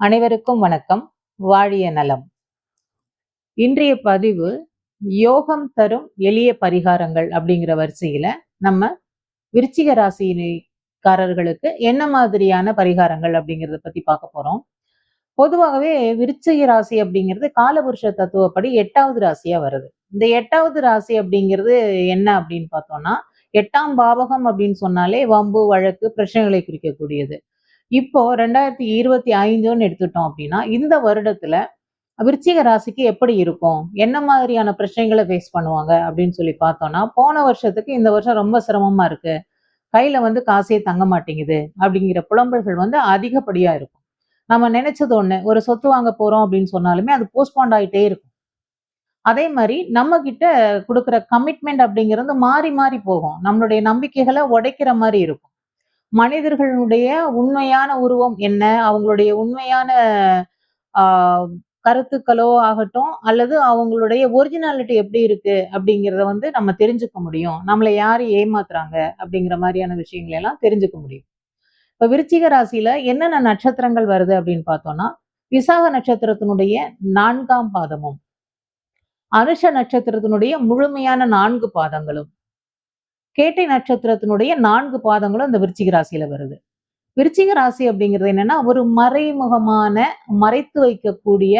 அனைவருக்கும் வணக்கம். வாழிய நலம். இன்றைய பதிவு யோகம் தரும் எளிய பரிகாரங்கள் அப்படிங்கிற வரிசையில நம்ம விருச்சிக ராசிக்காரர்களுக்கு என்ன மாதிரியான பரிகாரங்கள் அப்படிங்கிறத பத்தி பார்க்க போறோம். பொதுவாகவே விருச்சிக ராசி அப்படிங்கிறது காலபுருஷ தத்துவப்படி எட்டாவது ராசியா வருது. இந்த எட்டாவது ராசி அப்படிங்கிறது என்ன அப்படின்னு பார்த்தோம்னா எட்டாம் பாவகம் அப்படின்னு சொன்னாலே வம்பு வழக்கு பிரச்சனைகளை குறிக்கக்கூடியது. இப்போ ரெண்டாயிரத்தி இருபத்தி ஐந்துன்னு எடுத்துட்டோம் அப்படின்னா இந்த வருடத்துல விருச்சிக ராசிக்கு எப்படி இருக்கும்? என்ன மாதிரியான பிரச்சனைகளை ஃபேஸ் பண்ணுவாங்க? அப்படின்னு சொல்லி பார்த்தோம்னா போன வருஷத்துக்கு இந்த வருஷம் ரொம்ப சிரமமா இருக்கு. கையில வந்து காசே தங்க மாட்டேங்குது அப்படிங்கிற புலம்பல்கள் வந்து அதிகப்படியா இருக்கும். நம்ம நினைச்சது ஒண்ணு ஒரு சொத்து வாங்க போறோம் அப்படின்னு சொன்னாலுமே அது போஸ்ட்பாண்ட் ஆயிட்டே இருக்கும். அதே மாதிரி நம்ம கிட்ட கொடுக்குற கமிட்மெண்ட் அப்படிங்கிறது மாறி மாறி போகும். நம்மளுடைய நம்பிக்கைகளை உடைக்கிற மாதிரி இருக்கும். மனிதர்களுடைய உண்மையான உருவம் என்ன? அவங்களுடைய உண்மையான ஆஹ், கருத்துக்களோ ஆகட்டும் அல்லது அவங்களுடைய ஒரிஜினாலிட்டி எப்படி இருக்கு அப்படிங்கிறத வந்து நம்ம தெரிஞ்சுக்க முடியும். நம்மளை யாரு ஏமாத்துறாங்க அப்படிங்கிற மாதிரியான விஷயங்களை எல்லாம் தெரிஞ்சுக்க முடியும். இப்ப விருச்சிக ராசியில என்னென்ன நட்சத்திரங்கள் வருது அப்படின்னு பார்த்தோம்னா விசாக நட்சத்திரத்தினுடைய நான்காம் பாதமும் அனுஷ நட்சத்திரத்தினுடைய முழுமையான நான்கு பாதங்களும் கேட்டை நட்சத்திரத்தினுடைய நான்கு பாதங்களும் இந்த விருச்சிக ராசியில வருது. விருச்சிக ராசி அப்படிங்கிறது என்னன்னா ஒரு மறைமுகமான மறைத்து வைக்கக்கூடிய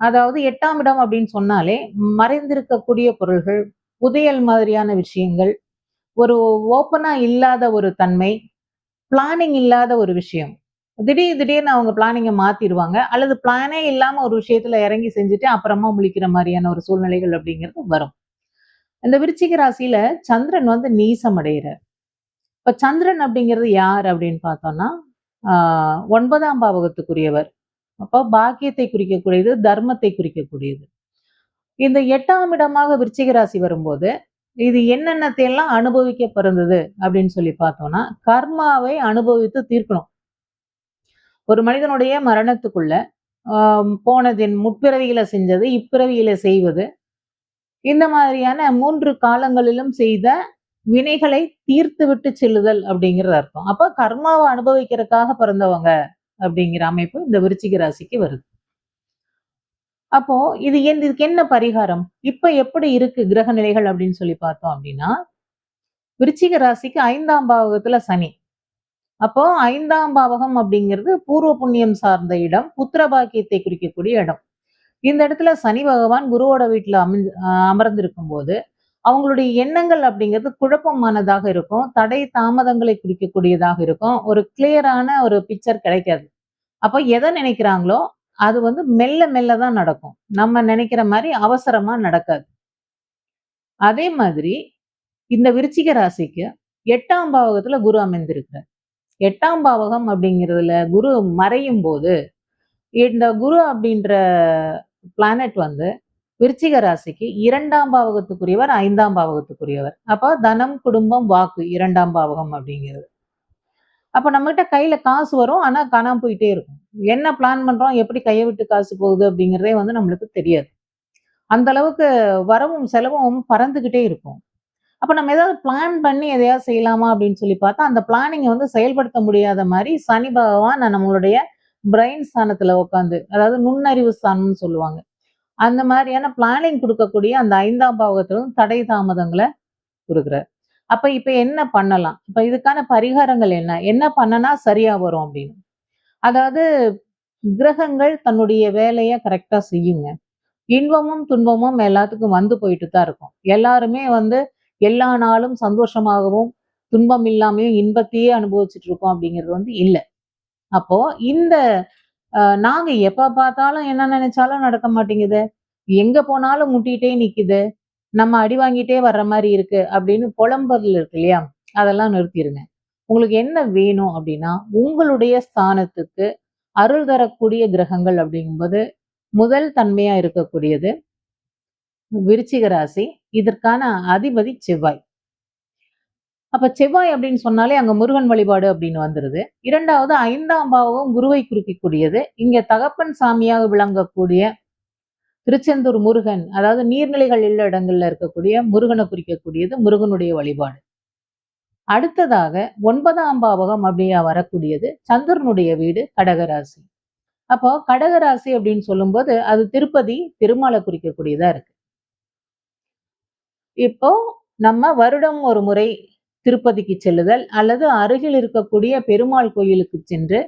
அதாவது எட்டாம் இடம் அப்படின்னு சொன்னாலே மறைந்திருக்கக்கூடிய பொருள்கள் புதையல் மாதிரியான விஷயங்கள் ஒரு ஓப்பனா இல்லாத ஒரு தன்மை பிளானிங் இல்லாத ஒரு விஷயம். திடீர் திடீர்னு அவங்க பிளானிங்கை மாத்திடுவாங்க அல்லது பிளானே இல்லாம ஒரு விஷயத்துல இறங்கி செஞ்சுட்டு அப்புறமா முழிக்கிற மாதிரியான ஒரு சூழ்நிலைகள் அப்படிங்கிறது வரும். இந்த விருச்சிக ராசியில சந்திரன் வந்து நீசம் அடைகிறார் இப்ப சந்திரன் அப்படிங்கிறது யார் அப்படின்னு பார்த்தோம்னா ஆஹ் ஒன்பதாம் பாவகத்துக்குரியவர். அப்போ பாக்கியத்தை குறிக்கக்கூடியது தர்மத்தை குறிக்கக்கூடியது. இந்த எட்டாம் இடமாக விருச்சிக ராசி வரும்போது இது என்னென்னத்தை எல்லாம் அனுபவிக்க பிறந்தது அப்படின்னு சொல்லி பார்த்தோம்னா கர்மாவை அனுபவித்து தீர்க்கணும். ஒரு மனிதனுடைய மரணத்துக்குள்ள ஆஹ் முற்பிறவியில செஞ்சது இப்பிறவியில செய்வது இந்த மாதிரியான மூன்று காலங்களிலும் செய்த வினைகளை தீர்த்து விட்டு செல்லுதல் அப்படிங்கிறது அர்த்தம். அப்ப கர்மாவை அனுபவிக்கிறதுக்காக பிறந்தவங்க அப்படிங்கிற அமைப்பு இந்த விருச்சிக ராசிக்கு வருது. அப்போ இது என் இதுக்கு என்ன பரிகாரம்? இப்ப எப்படி இருக்கு கிரக நிலைகள் அப்படின்னு சொல்லி பார்த்தோம் அப்படின்னா விருச்சிக ராசிக்கு ஐந்தாம் பாவகத்துல சனி. அப்போ ஐந்தாம் பாவகம் அப்படிங்கிறது பூர்வ புண்ணியம் சார்ந்த இடம் புத்திர பாக்கியத்தை குறிக்கக்கூடிய இடம். இந்த இடத்துல சனி பகவான் குருவோட வீட்டுல அமைஞ்சு அமர்ந்திருக்கும் போது அவங்களுடைய எண்ணங்கள் அப்படிங்கிறது குழப்பமானதாக இருக்கும். தடை தாமதங்களை குறிக்கக்கூடியதாக இருக்கும். ஒரு கிளியரான ஒரு பிக்சர் கிடைக்காது. அப்போ எதை நினைக்கிறாங்களோ அது வந்து மெல்ல மெல்ல தான் நடக்கும். நம்ம நினைக்கிற மாதிரி அவசரமா நடக்காது. அதே மாதிரி இந்த விருச்சிக ராசிக்கு எட்டாம் பாவகத்துல குரு அமைந்திருக்கிறார் எட்டாம் பாவகம் அப்படிங்கிறதுல குரு மறையும் போது இந்த குரு அப்படின்ற பிளானட் வந்து விருச்சிக ராசிக்கு இரண்டாம் பாவகத்துக்குரியவர் ஐந்தாம் பாவகத்துக்குரியவர். அப்போ தனம் குடும்பம் வாக்கு இரண்டாம் பாவகம் அப்படிங்கிறது. அப்போ நம்மகிட்ட கையில காசு வரும் ஆனா காணாம போயிட்டே இருக்கும். என்ன பிளான் பண்றோம் எப்படி கையை விட்டு காசு போகுது அப்படிங்கிறதே வந்து நம்மளுக்கு தெரியாது. அந்த அளவுக்கு வரவும் செலவும் பறந்துகிட்டே இருக்கும். அப்ப நம்ம ஏதாவது பிளான் பண்ணி எதையாவது செய்யலாமா அப்படின்னு சொல்லி பார்த்தா அந்த பிளானிங்கை வந்து செயல்படுத்த முடியாத மாதிரி சனி பகவான் நம்மளுடைய பிரெயின் ஸ்தானத்துல உட்காந்து அதாவது நுண்ணறிவு ஸ்தானம்னு சொல்லுவாங்க. அந்த மாதிரியான பிளானிங் கொடுக்கக்கூடிய அந்த ஐந்தாம் பாவகத்திலும் தடை தாமதங்களை கொடுக்குறாரு. அப்ப இப்ப என்ன பண்ணலாம்? இப்ப இதுக்கான பரிகாரங்கள் என்ன? என்ன பண்ணனா சரியா வரும் அப்படின்னு. அதாவது கிரகங்கள் தன்னுடைய வேலையை கரெக்டா செய்யுங்க. இன்பமும் துன்பமும் எல்லாத்துக்கும் வந்து போயிட்டு தான் இருக்கும். எல்லாருமே வந்து எல்லா நாளும் சந்தோஷமாகவும் துன்பம் இல்லாமையும் இன்பத்தையே அனுபவிச்சுட்டு இருக்கோம் அப்படிங்கிறது வந்து இல்லை. அப்போ இந்த நாங்க எப்ப பார்த்தாலும் என்ன நினைச்சாலும் நடக்க மாட்டேங்குது. எங்க போனாலும் முட்டிட்டே நிக்குது. நம்ம அடி வாங்கிட்டே வர்ற மாதிரி இருக்கு அப்படின்னு புலம்புதல் இருக்கு இல்லையா? அதெல்லாம் நிறுத்திடுங்க உங்களுக்கு என்ன வேணும் அப்படின்னா உங்களுடைய ஸ்தானத்துக்கு அருள் தரக்கூடிய கிரகங்கள் அப்படிங்கும்போது முதல் தன்மையா இருக்கக்கூடியது விருச்சிக ராசி. இதற்கான அதிபதி செவ்வாய். அப்ப செவ்வாய் அப்படின்னு சொன்னாலே அங்க முருகன் வழிபாடு அப்படின்னு வந்துருது. இரண்டாவது ஐந்தாம் பாவம் குருவை குறிக்கக்கூடியது. இங்க தகப்பன் சாமியாக விளங்கக்கூடிய திருச்செந்தூர் முருகன் அதாவது நீர்நிலைகள் உள்ள இடங்கள்ல இருக்கக்கூடிய முருகனை குறிக்கக்கூடியது முருகனுடைய வழிபாடு. அடுத்ததாக ஒன்பதாம் பாவகம் அப்படியா வரக்கூடியது சந்திரனுடைய வீடு கடகராசி. அப்போ கடகராசி அப்படின்னு சொல்லும்போது அது திருப்பதி திருமாலை குறிக்கக்கூடியதா இருக்கு. இப்போ நம்ம வருடம் ஒரு முறை திருப்பதிக்கு செல்லுதல் அல்லது அருகில் இருக்கக்கூடிய பெருமாள் கோயிலுக்கு சென்று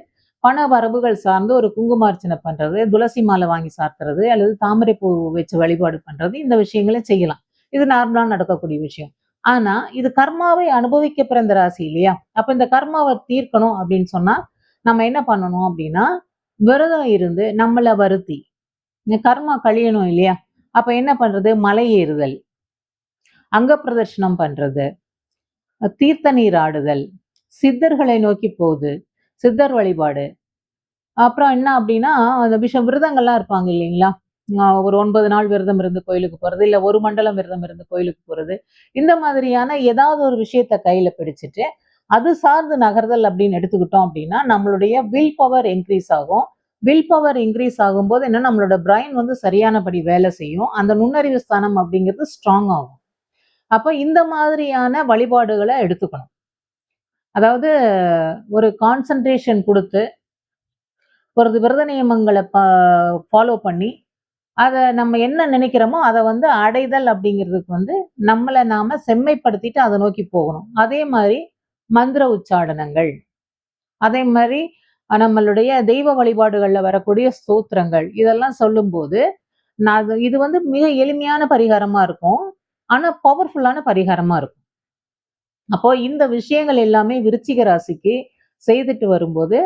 பண வரவுகள் சார்ந்து ஒரு குங்குமார்ச்சனை பண்றது துளசி மாலை வாங்கி சாத்துறது அல்லது தாமரை பூ வச்சு வழிபாடு பண்றது இந்த விஷயங்களை செய்யலாம். இது நார்மலா நடக்கக்கூடிய விஷயம். ஆனா இது கர்மாவை அனுபவிக்க பிறந்த ராசி இல்லையா? அப்ப இந்த கர்மாவை தீர்க்கணும் அப்படின்னு சொன்னா நம்ம என்ன பண்ணணும் அப்படின்னா விரதம் இருந்து நம்மளை வருத்தி இந்த கர்மா கழியணும் இல்லையா? அப்ப என்ன பண்றது? மலை ஏறுதல். அங்க பிரதர்ஷனம் பண்றது. தீர்த்த நீர் ஆடுதல். சித்தர்களை நோக்கி போகுது. சித்தர் வழிபாடு. அப்புறம் என்ன அப்படின்னா அந்த விஷம் விரதங்கள்லாம் இருப்பாங்க இல்லைங்களா? ஒரு ஒன்பது நாள் விரதம் இருந்து கோயிலுக்கு போறது இல்லை ஒரு மண்டலம் விரதம் இருந்து கோயிலுக்கு போறது. இந்த மாதிரியான ஏதாவது ஒரு விஷயத்த கையில பிடிச்சிட்டு அது சார்ந்து நகர்தல் அப்படின்னு எடுத்துக்கிட்டோம் அப்படின்னா நம்மளுடைய வில் பவர் இன்க்ரீஸ் ஆகும். வில் பவர் இன்க்ரீஸ் ஆகும்போது என்ன நம்மளோட பிரைன் வந்து சரியானபடி வேலை செய்யும். அந்த நுண்ணறிவு ஸ்தானம் அப்படிங்கிறது ஸ்ட்ராங் ஆகும். அப்போ இந்த மாதிரியான வழிபாடுகளை எடுத்துக்கணும். அதாவது ஒரு கான்சன்ட்ரேஷன் கொடுத்து ஒரு விரத நியமங்களை ஃபாலோ பண்ணி அதை நம்ம என்ன நினைக்கிறோமோ அதை வந்து அடைதல் அப்படிங்கிறதுக்கு வந்து நம்மளை நாம செம்மைப்படுத்திட்டு அதை நோக்கி போகணும். அதே மாதிரி மந்திர உச்சாடனங்கள் அதே மாதிரி நம்மளுடைய தெய்வ வழிபாடுகளில் வரக்கூடிய ஸ்தோத்திரங்கள். இதெல்லாம் சொல்லும்போது நான் இது வந்து மிக எளிமையான பரிகாரமா இருக்கும். ஆனா பவர்ஃபுல்லான பரிகாரமா இருக்கும். அப்போ இந்த விஷயங்கள் எல்லாமே விருச்சிக ராசிக்கு செய்துட்டு வரும்போது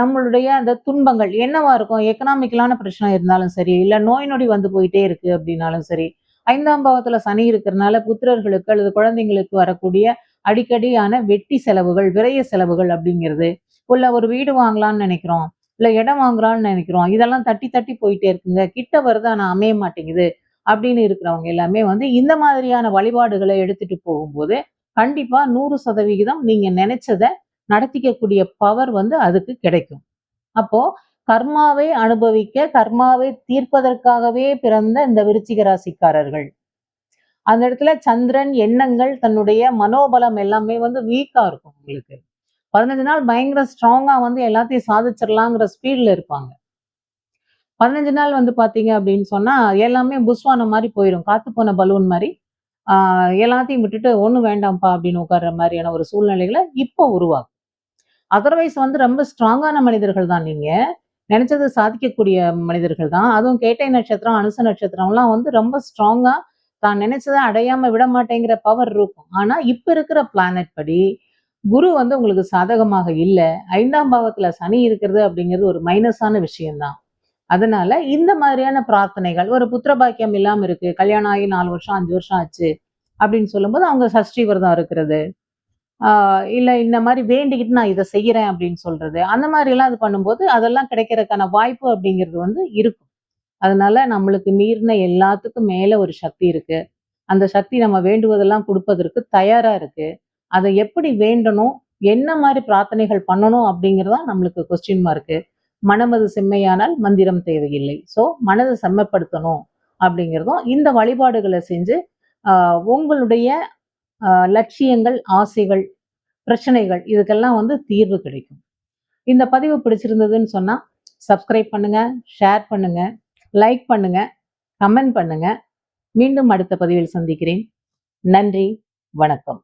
நம்மளுடைய அந்த துன்பங்கள் என்னவா இருக்கும்? எக்கனாமிக்கலான பிரச்சனை இருந்தாலும் சரி இல்ல நோய் நொடி வந்து போயிட்டே இருக்கு அப்படின்னாலும் சரி ஐந்தாம் பாவத்துல சனி இருக்கிறதுனால புத்திரர்களுக்கு அல்லது குழந்தைங்களுக்கு வரக்கூடிய அடிக்கடியான வெட்டி செலவுகள் விரைய செலவுகள் அப்படிங்கிறது உள்ள ஒரு வீடு வாங்கலாம்னு நினைக்கிறோம் இல்ல இடம் வாங்குறான்னு நினைக்கிறோம் இதெல்லாம் தட்டி தட்டி போயிட்டே இருக்குங்க. கிட்ட வருது ஆனா அமைய மாட்டேங்குது? அப்படின்னு இருக்கிறவங்க எல்லாமே வந்து இந்த மாதிரியான வழிபாடுகளை எடுத்துட்டு போகும்போது கண்டிப்பா நூறு சதவிகிதம் நீங்க நினைச்சத நடத்திக்கக்கூடிய பவர் வந்து அதுக்கு கிடைக்கும். அப்போ கர்மாவை அனுபவிக்க கர்மாவை தீர்ப்பதற்காகவே பிறந்த இந்த விருச்சிக ராசிக்காரர்கள் அந்த இடத்துல சந்திரன் எண்ணங்கள் தன்னுடைய மனோபலம் எல்லாமே வந்து வீக்கா இருக்கும் உங்களுக்கு. பதினஞ்சு நாள் பயங்கர ஸ்ட்ராங்கா வந்து எல்லாத்தையும் சாதிச்சிடலாங்கிற ஸ்பீட்ல இருப்பாங்க. பதினஞ்சு நாள் வந்து பார்த்தீங்க அப்படின்னு சொன்னா எல்லாமே புஸ்வானம் மாதிரி போயிடும் காத்து போன பலூன் மாதிரி. எல்லாத்தையும் விட்டுட்டு ஒன்றும் வேண்டாம்ப்பா அப்படின்னு உட்கார்ற மாதிரியான ஒரு சூழ்நிலைகளை இப்போ உருவாகும் அதர்வைஸ் வந்து ரொம்ப ஸ்ட்ராங்கான மனிதர்கள் தான் நீங்க. நினைச்சது சாதிக்கக்கூடிய மனிதர்கள் தான். அதுவும் கேட்டை நட்சத்திரம் அனுச நட்சத்திரம்லாம் வந்து ரொம்ப ஸ்ட்ராங்கா தான் நினைச்சதை அடையாம விட மாட்டேங்கிற பவர் இருக்கும். ஆனா இப்ப இருக்கிற பிளானட் படி குரு வந்து உங்களுக்கு சாதகமாக இல்லை. ஐந்தாம் பாவத்துல சனி இருக்கிறது அப்படிங்கிறது ஒரு மைனஸான விஷயம்தான். அதனால இந்த மாதிரியான பிரார்த்தனைகள் ஒரு புத்திர பாக்கியம் இல்லாம இருக்கு கல்யாணம் ஆகி நாலு வருஷம் அஞ்சு வருஷம் ஆச்சு அப்படின்னு சொல்லும்போது அவங்க சஷ்டி விரதம் இருக்கிறது. ஆஹ் இல்ல இந்த மாதிரி வேண்டிக்கிட்டு நான் இதை செய்யறேன் அப்படின்னு சொல்றது. அந்த மாதிரி எல்லாம் இது பண்ணும்போது அதெல்லாம் கிடைக்கிறதுக்கான வாய்ப்பு அப்படிங்கிறது வந்து இருக்கும். அதனால நம்மளுக்கு மீறின எல்லாத்துக்கும் மேல ஒரு சக்தி இருக்கு. அந்த சக்தி நம்ம வேண்டுவதெல்லாம் கொடுப்பதற்கு தயாரா இருக்கு. அதை எப்படி வேண்டணும் என்ன மாதிரி பிரார்த்தனைகள் பண்ணணும் அப்படிங்கிறதா நம்மளுக்கு கொஸ்டின் மார்க்கு மனமது செம்மையானால் மந்திரம் தேவையில்லை. ஸோ மனதை செம்மப்படுத்தணும் அப்படிங்கிறதும் இந்த வழிபாடுகளை செஞ்சு உங்களுடைய லட்சியங்கள் ஆசைகள் பிரச்சனைகள் இதுக்கெல்லாம் வந்து தீர்வு கிடைக்கும். இந்த பதிவு பிடிச்சிருந்ததுன்னு சொன்னால் சப்ஸ்கிரைப் பண்ணுங்க ஷேர் பண்ணுங்க லைக் பண்ணுங்க கமெண்ட் பண்ணுங்க. மீண்டும் அடுத்த பதிவில் சந்திக்கிறேன். நன்றி வணக்கம்.